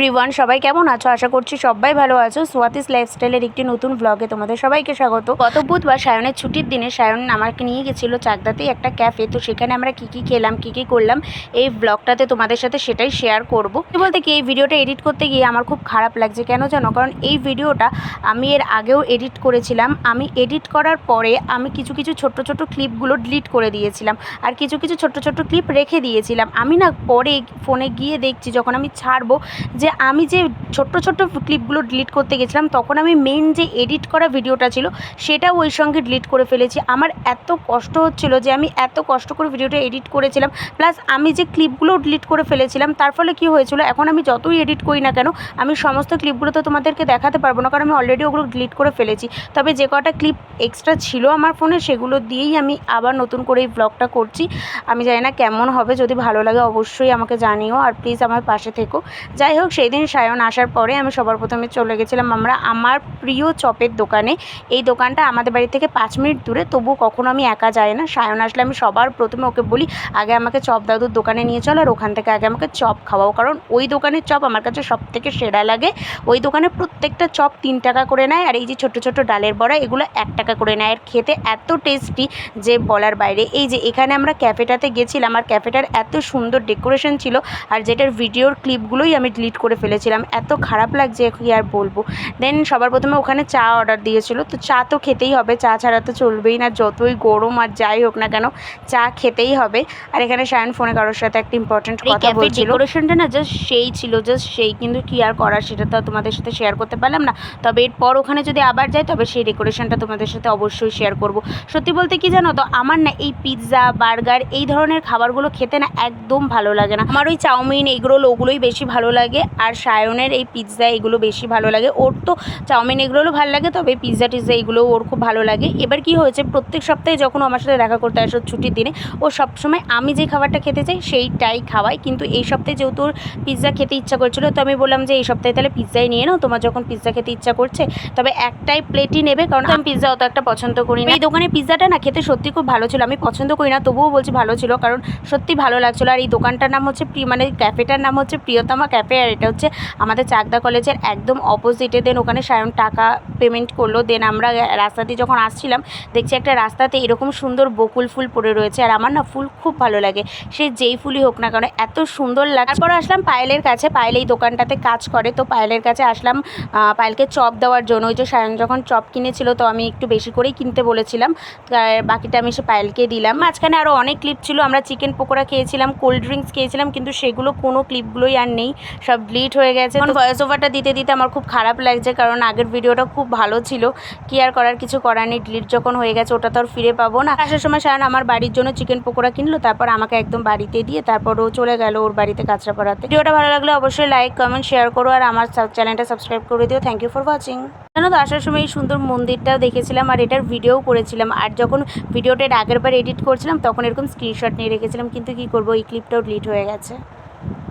Everyone সবাই কেমন আছো? আশা করছি সবাই ভালো আছো। সোয়াতিস লাইফস্টাইলের একটি নতুন ব্লগে তোমাদের সবাইকে স্বাগত। গত বুধবার সায়নের ছুটির দিনে সায়ন আমাকে নিয়ে গেছিল চাকদাতেই একটা ক্যাফে তো সেখানে আমরা কী কী খেলাম, কী কী করলাম, এই ব্লগটাতে তোমাদের সাথে সেটাই শেয়ার করব। বলতে কি, এই ভিডিওটা এডিট করতে গিয়ে আমার খুব খারাপ লাগছে। কেন জানো? কারণ এই ভিডিওটা আমি এর আগেও এডিট করেছিলাম। আমি এডিট করার পরে আমি কিছু কিছু ছোট্ট ছোট্ট ক্লিপগুলো ডিলিট করে দিয়েছিলাম। আর কিছু কিছু ছোট্ট ছোট্ট ক্লিপ রেখে দিয়েছিলাম। আমি না পরে ফোনে গিয়ে দেখছি, যখন আমি ছাড়বো, যে আমি যে ছোট্ট ছোট্ট ক্লিপগুলো ডিলিট করতে গেছিলাম, তখন আমি মেন যে এডিট করা ভিডিওটা ছিল সেটাও ওই সঙ্গে ডিলিট করে ফেলেছি। আমার এত কষ্ট হচ্ছিল যে আমি এত কষ্ট করে ভিডিওটা এডিট করেছিলাম প্লাস আমি যে ক্লিপগুলো ডিলিট করে ফেলেছিলাম, তার ফলে কী হয়েছিল, এখন আমি যতই এডিট করি না কেন, আমি সমস্ত ক্লিপগুলো তো তোমাদেরকে দেখাতে পারব না, কারণ আমি অলরেডি ওগুলো ডিলিট করে ফেলেছি। তবে যে কটা ক্লিপ এক্সট্রা ছিল আমার ফোনে সেগুলো দিয়েই আমি আবার নতুন করে এই ব্লগটা করছি। আমি জানি না কেমন হবে, যদি ভালো লাগে অবশ্যই আমাকে জানিও, আর প্লিজ আমার পাশে থেকো। যাই হোক সেই দিন সায়ন আসার পরে আমি সবার প্রথমে চলে গেছিলাম আমরা আমার প্রিয় চপের দোকানে। এই দোকানটা আমাদের বাড়ি থেকে পাঁচ মিনিট দূরে তবু কখনো আমি একা যাই না। সায়ন আসলে আমি সবার প্রথমে ওকে বলি, আগে আমাকে চপ দাদুর দোকানে নিয়ে চলো আর ওখান থেকে আগে আমাকে চপ খাওয়াও। কারণ ওই দোকানের চপ আমার কাছে সব থেকে সেরা লাগে। ওই দোকানে প্রত্যেকটা চপ তিন টাকা করে নেয় আর এই যে ছোটো ছোটো ডালের বড়া, এগুলো এক টাকা করে নেয়। আর খেতে এত টেস্টি যে বলার বাইরে। এই যে এখানে আমরা ক্যাফেটাতে গেছিলাম আর ক্যাফেটার এত সুন্দর ডেকোরেশন ছিল আর যেটার ভিডিওর ক্লিপগুলোই আমি ডিলিট করে ফেলেছিলাম। এত খারাপ লাগছে কি আর বলব। দেন সবার প্রথমে ওখানে চা অর্ডার দিয়েছিল। তো চা তো খেতেই হবে চা ছাড়া তো চলবেই না। যতই গরম আর যাই হোক না কেন চা খেতেই হবে। আর এখানে সায়ন ফোনে কারোর সাথে একটা ইম্পর্টেন্ট কথা বলছিল। ডেকোরেশনটা না জাস্ট সেই ছিল জাস্ট সেই। কিন্তু কি আর করার সেটা তো তোমাদের সাথে শেয়ার করতে পারলাম না। তবে এরপর ওখানে যদি আবার যাই তবে সেই ডেকোরেশনটা তোমাদের সাথে অবশ্যই শেয়ার করব। সত্যি বলতে কি জানো তো আমার না এই পিৎজা বার্গার এই ধরনের খাবারগুলো খেতে না একদম ভালো লাগে না। আমার ওই চাউমিন এগরোল ওগুলোই বেশি ভালো লাগে। আর সায়নের এই পিৎজা এগুলো বেশি ভালো লাগে। ওর তো চাউমিন এগুলোও ভালো লাগে, তবে পিৎজা টিৎজা এগুলো ওর খুব ভালো লাগে। এবার কি হয়েছে, প্রত্যেক সপ্তাহে যখন আমার সাথে দেখা করতে আসো ছুটির দিনে, ও সবসময় আমি যে খাবারটা খেতে চাই সেইটাই খাওয়াই কিন্তু এই সপ্তাহে যেহেতু ওর পিৎজা খেতে ইচ্ছা করছিল, তো আমি বললাম যে এই সপ্তাহে তাহলে পিৎজাই নিয়ে নাও, তোমার যখন পিৎজা খেতে ইচ্ছা করছে, তবে একটাই প্লেটই নেবে, কারণ আমি পিৎজা অত একটা পছন্দ করি না। এই দোকানে পিৎজাটা না খেতে সত্যি খুব ভালো ছিল, আমি পছন্দ করি না, তবুও বলছি ভালো ছিল, কারণ সত্যি ভালো লাগছিল। আর এই দোকানটার নাম হচ্ছে মানে ক্যাফেটার নাম হচ্ছে প্রিয়তমা ক্যাফে আর এটা হচ্ছে আমাদের চাকদা কলেজের একদম অপোজিটে দেন ওখানে সায়ন টাকা পেমেন্ট করল দেন আমরা রাস্তা দিয়ে যখন আসছিলাম, দেখছি একটা রাস্তাতে এরকম সুন্দর বকুল ফুল পড়ে রয়েছে, আর আমার না ফুল খুব ভালো লাগে। সে যেই ফুলই হোক না কেন, এত সুন্দর লাগে তারপর আসলাম পায়েলের কাছে, পায়েল এই দোকানটাতে কাজ করে, তো পায়েলের কাছে আসলাম পায়েলকে চপ দেওয়ার জন্য। ওই যে সায়ন যখন চপ কিনেছিল, তো আমি একটু বেশি করেই কিনতে বলেছিলাম বাকিটা আমি সে পায়েলকে দিলাম। মাঝখানে আরও অনেক ক্লিপ ছিল, আমরা চিকেন পকোড়া খেয়েছিলাম কোল্ড ড্রিঙ্কস খেয়েছিলাম, কিন্তু সেগুলো কোনো ক্লিপগুলোই আর নেই, সব ডিলিট হয়ে গেছে। এখন ভয়েস ওভারটা দিতে দিতে আমার খুব খারাপ লাগছে কারণ আগের ভিডিওটা খুব ভালো ছিল। কি আর করার কিছু করার নেই। ডিলিট যখন হয়ে গেছে ওটা তো আর ফিরে পাবো না। আসার সময় সায়ন আমার বাড়ির জন্য চিকেন পকোড়া কিনলো তারপর আমাকে একদম বাড়িতে দিয়ে তারপর ও চলে গেল ওর বাড়িতে কাঁচরাপাড়াতে ভিডিওটা ভালো লাগলে অবশ্যই লাইক কমেন্ট শেয়ার করো আর আমার চ্যানেলটা সাবস্ক্রাইব করে দিও। থ্যাংক ইউ ফর ওয়াচিং জানো তো আসার সময় এই সুন্দর মন্দিরটাও দেখেছিলাম আর এটার ভিডিও করেছিলাম। আর যখন ভিডিওটা আগের বার এডিট করছিলাম তখন এরকম স্ক্রিনশট নিয়ে রেখেছিলাম কিন্তু কি করব? এই ক্লিপটাও ডিলিট হয়ে গেছে।